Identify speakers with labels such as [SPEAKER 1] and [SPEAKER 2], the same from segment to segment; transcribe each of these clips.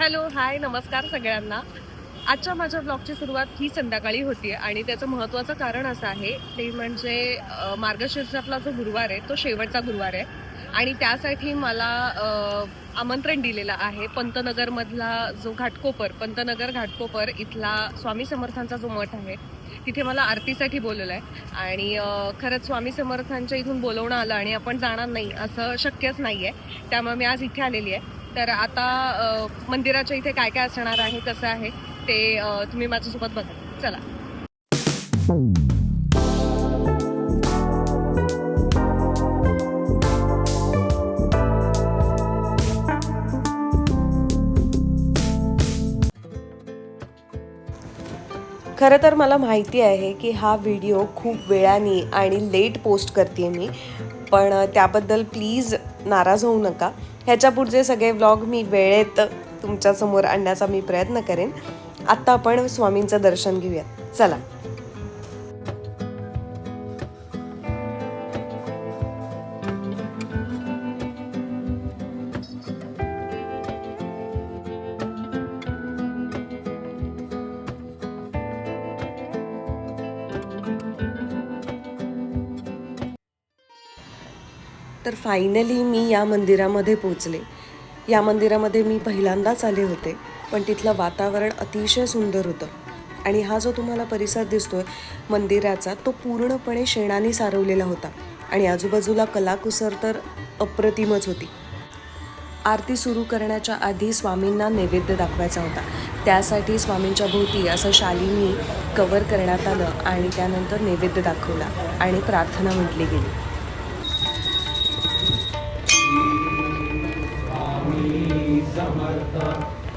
[SPEAKER 1] Hello hi नमस्कार सगळ्यांना. आजच्या माझ्या ब्लॉगची सुरुवात ही संध्याकाळी होती आणि त्याचं महत्त्वाचं कारण असं आहे ते म्हणजे मार्गशीर्षातला जो गुरुवार आहे तो शेवटचा गुरुवार आहे. आणि त्यासाठी मला आमंत्रण दिलेलं आहे पंतनगरमधला जो घाटकोपर पंतनगर घाटकोपर इथला स्वामी समर्थांचा जो मठ आहे तिथे मला आरतीसाठी बोलवलं आहे. आणि खरंच स्वामी समर्थांच्या इथून बोलवणं आलं आणि आपण जाणार नाही असं शक्यच नाही आहे त्यामुळे मी आज इथे आलेली आहे. तर आता मंदिराच्या इथे काय काय असणार आहे कसं आहे ते तुम्ही माझ्यासोबत बघा. चला.
[SPEAKER 2] खरं तर मला माहिती आहे की हा व्हिडिओ खूप वेळाने आणि लेट पोस्ट करते मी. पण त्याबद्दल प्लीज नाराज होऊ नका. ह्याच्या पुढचे सगळे व्लॉग मी वेळेत तुमच्यासमोर आणण्याचा मी प्रयत्न करेन. आत्ता आपण स्वामींचं दर्शन घेऊयात. चला. तर फायनली मी या मंदिरामध्ये पोचले. या मंदिरामध्ये मी पहिल्यांदाच आले होते पण तिथलं वातावरण अतिशय सुंदर होतं. आणि हा जो तुम्हाला परिसर दिसतोय मंदिराचा तो पूर्णपणे शेणाने सारवलेला होता. आणि आजूबाजूला कलाकुसर तर अप्रतिमच होती. आरती सुरू करण्याच्या आधी स्वामींना नैवेद्य दाखवायचा होता. त्यासाठी स्वामींच्या भोवती असं शालीनी कवर करण्यात आलं आणि त्यानंतर नैवेद्य दाखवला आणि प्रार्थना म्हटली गेली.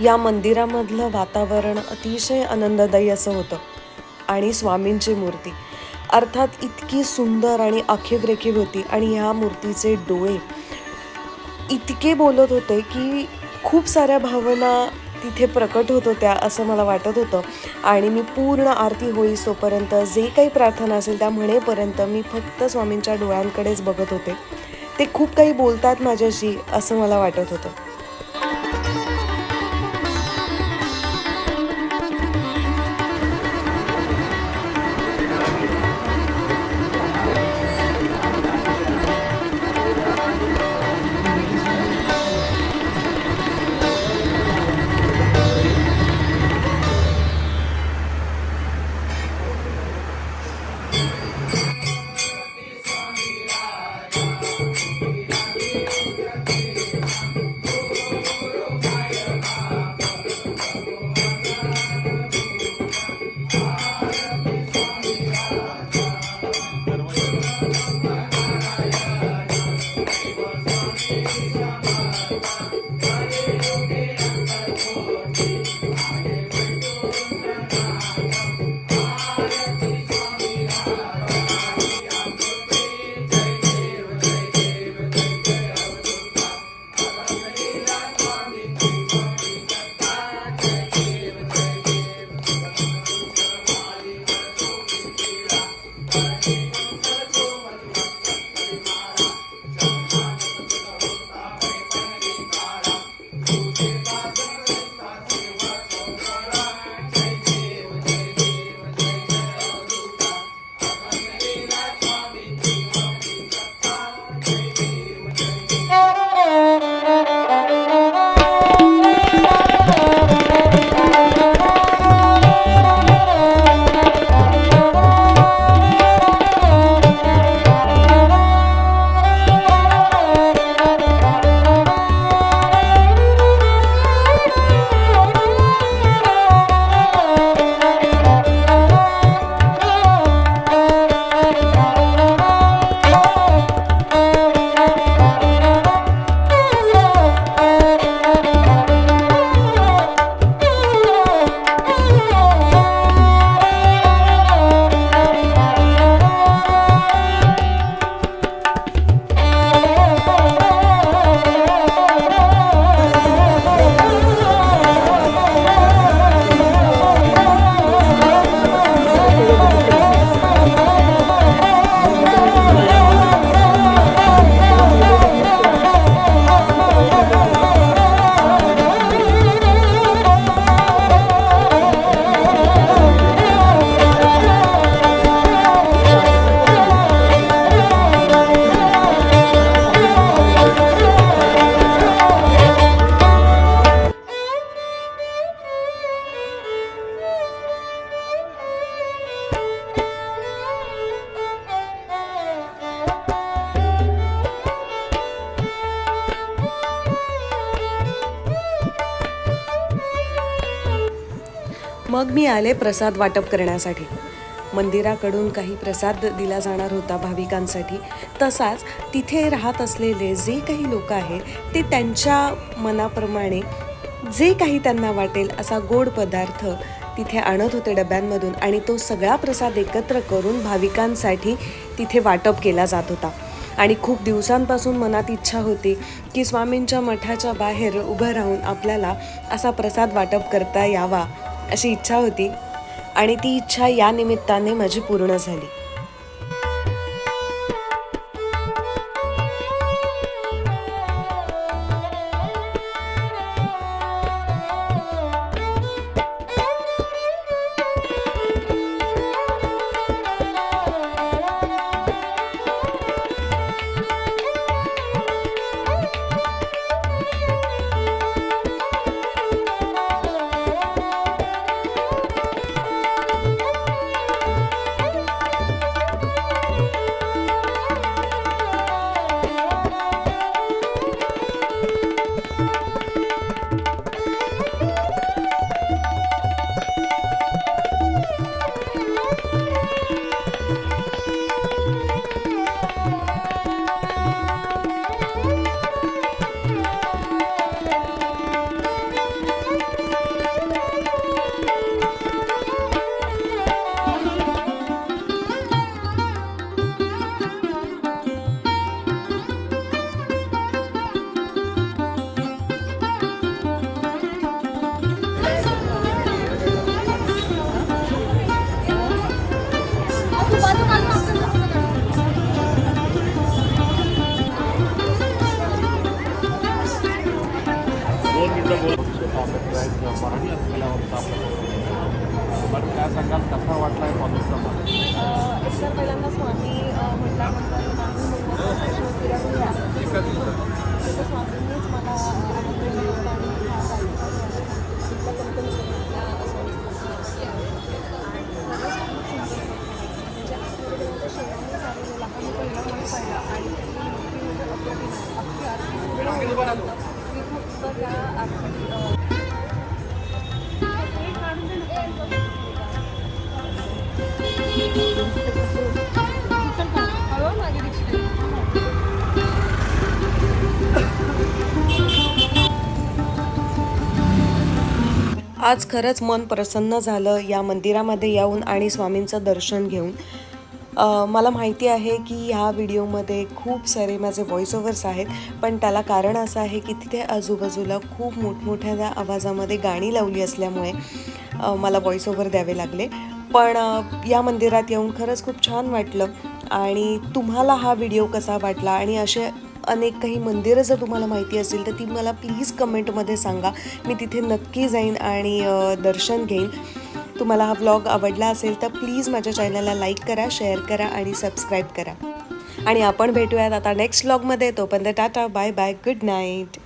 [SPEAKER 2] या मंदिरामधलं वातावरण अतिशय आनंददायी असं होतं. आणि स्वामींची मूर्ती. अर्थात इतकी सुंदर आणि आखीव होती आणि ह्या मूर्तीचे डोळे. इतके बोलत होते की खूप साऱ्या भावना तिथे प्रकट होत होत्या असं मला वाटत होतं. आणि मी पूर्ण आरती होईस्तोपर्यंत जे काही प्रार्थना असेल त्या म्हणेपर्यंत मी फक्त स्वामींच्या डोळ्यांकडेच बघत होते. ते खूप काही बोलतात माझ्याशी असं मला वाटत होतं. मग मी आले प्रसाद वाटप करण्यासाठी. मंदिराकडून काही प्रसाद दिला जाणार होता भाविकांसाठी. तसाच तिथे राहत असलेले जे काही लोक आहेत ते त्यांच्या मनाप्रमाणे जे काही त्यांना वाटेल असा गोड पदार्थ तिथे आणत होते डब्यांमधून आणि तो सगळा प्रसाद एकत्र करून भाविकांसाठी तिथे वाटप केला जात होता. आणि खूप दिवसांपासून मनात इच्छा होती की स्वामींच्या मठाच्या बाहेर उभं राहून आपल्याला असा प्रसाद वाटप करता यावा. अशी इच्छा होती आणि ती इच्छा या निमित्ताने माझी पूर्ण झाली.
[SPEAKER 3] मराठी असलेल्यावर बट काय सांगाल कसा वाटला आहे कॉलेजचा मला
[SPEAKER 1] एकतर पहिल्यांदा स्वामी म्हटल्यानंतर नाही म्हणण्याचा प्रश्न स्वामींनीच मला
[SPEAKER 2] आज खरंच मन प्रसन्न झालं या मंदिरामध्ये येऊन आणि स्वामींचं दर्शन घेऊन. मला माहिती आहे की ह्या व्हिडिओमध्ये खूप सारे माझे व्हॉइस ओव्हर्स आहेत पण त्याला कारण असं आहे की तिथे आजूबाजूला खूप मोठमोठ्या आवाजामध्ये गाणी लावली असल्यामुळे मला व्हॉइस ओव्हर द्यावे लागले. पण या मंदिरात येऊन खरंच खूप छान वाटलं आणि तुम्हाला हा व्हिडिओ कसा वाटला आणि असे अनेक काही मंदिरं जर तुम्हाला माहिती असेल तर ती मला प्लीज कमेंटमध्ये सांगा. मी तिथे नक्की जाईन आणि दर्शन घेईन. तुम्हाला हा व्लॉग आवडला असेल तर प्लीज माझ्या चॅनलला लाईक करा शेअर करा आणि सबस्क्राईब करा. आणि आपण भेटूयात आता नेक्स्ट व्लॉगमध्ये तोपर्यंत tata bye bye good night